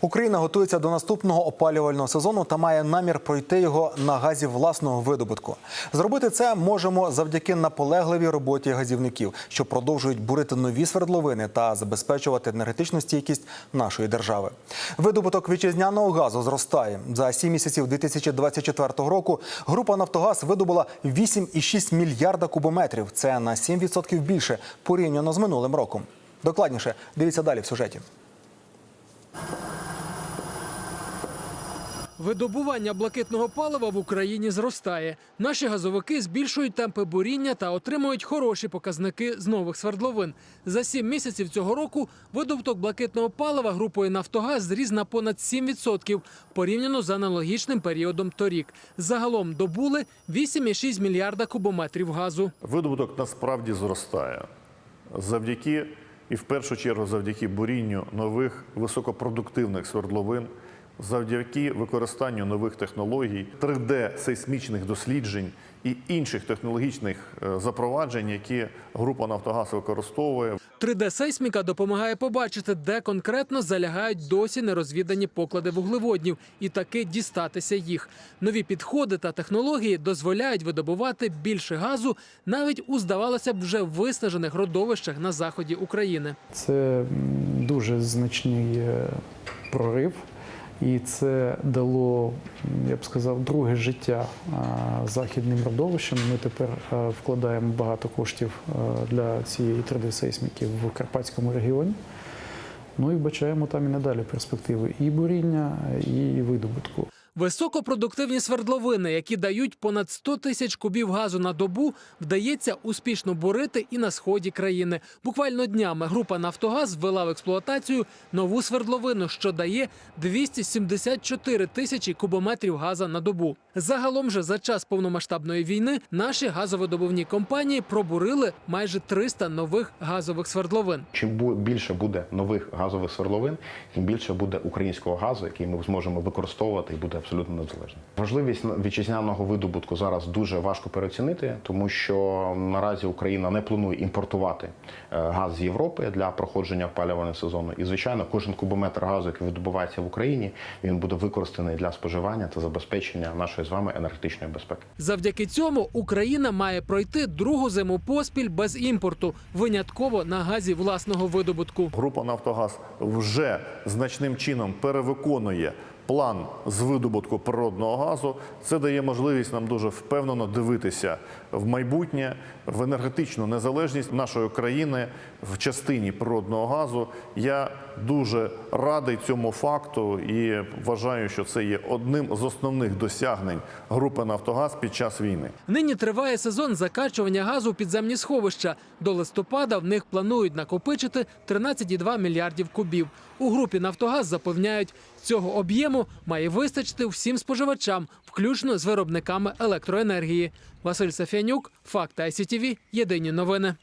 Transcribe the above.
Україна готується до наступного опалювального сезону та має намір пройти його на газі власного видобутку. Зробити це можемо завдяки наполегливій роботі газівників, що продовжують бурити нові свердловини та забезпечувати енергетичну стійкість нашої держави. Видобуток вітчизняного газу зростає за 7 місяців 2024 року. Група Нафтогаз видобула 8,6 мільярда кубометрів. Це на 7% більше порівняно з минулим роком. Докладніше дивіться далі в сюжеті. Видобування блакитного палива в Україні зростає. Наші газовики збільшують темпи буріння та отримують хороші показники з нових свердловин. За сім місяців цього року видобуток блакитного палива групою Нафтогаз зріс на понад 7% порівняно з аналогічним періодом торік. Загалом добули 8,6 мільярда кубометрів газу. Видобуток насправді зростає завдяки і в першу чергу завдяки бурінню нових високопродуктивних свердловин, завдяки використанню нових технологій, 3D-сейсмічних досліджень і інших технологічних е, запроваджень, які група Нафтогаз використовує. 3D-сейсміка допомагає побачити, де конкретно залягають досі нерозвідані поклади вуглеводнів, і таки дістатися їх. Нові підходи та технології дозволяють видобувати більше газу навіть у здавалося б вже виснажених родовищах на заході України. Це дуже значний е, прорив, і це дало, я б сказав, друге життя західним родовищам. Ми тепер е, вкладаємо багато коштів е, для цієї 3D-сейсміки в Карпатському регіоні. Ну і бачаємо там і надалі перспективи і буріння, і видобутку. Високопродуктивні свердловини, які дають понад 100 тисяч кубів газу на добу, вдається успішно бурити і на сході країни. Буквально днями група Нафтогаз ввела в експлуатацію нову свердловину, що дає 274 тисячі кубометрів газу на добу. Загалом же за час повномасштабної війни наші газовидобувні компанії пробурили майже 300 нових газових свердловин. Чим більше буде нових газових свердловин, тим більше буде українського газу, який ми зможемо використовувати і буде абсолютно незалежним. Важливість вітчизняного видобутку зараз дуже важко переоцінити, тому що наразі Україна не планує імпортувати е, газ з Європи для проходження опалювального сезону. І звичайно, кожен кубометр газу, який видобувається в Україні, він буде використаний для споживання та забезпечення нашої з вами енергетичної безпеки. Завдяки цьому Україна має пройти другу зиму поспіль без імпорту, винятково на газі власного видобутку. Група Нафтогаз вже значним чином перевиконує план з видобутку природного газу. Це дає можливість нам дуже впевнено дивитися в майбутнє, в енергетичну незалежність нашої країни в частині природного газу. Я дуже радий цьому факту і вважаю, що це є одним з основних досягнень групи Нафтогаз під час війни. Нині триває сезон закачування газу у підземні сховища. До листопада в них планують накопичити 13,2 мільярдів кубів. У групі Нафтогаз запевняють, цього об'єму має вистачити всім споживачам, включно з виробниками електроенергії. Василь Сафянюк, Факт ICTV, Єдині новини.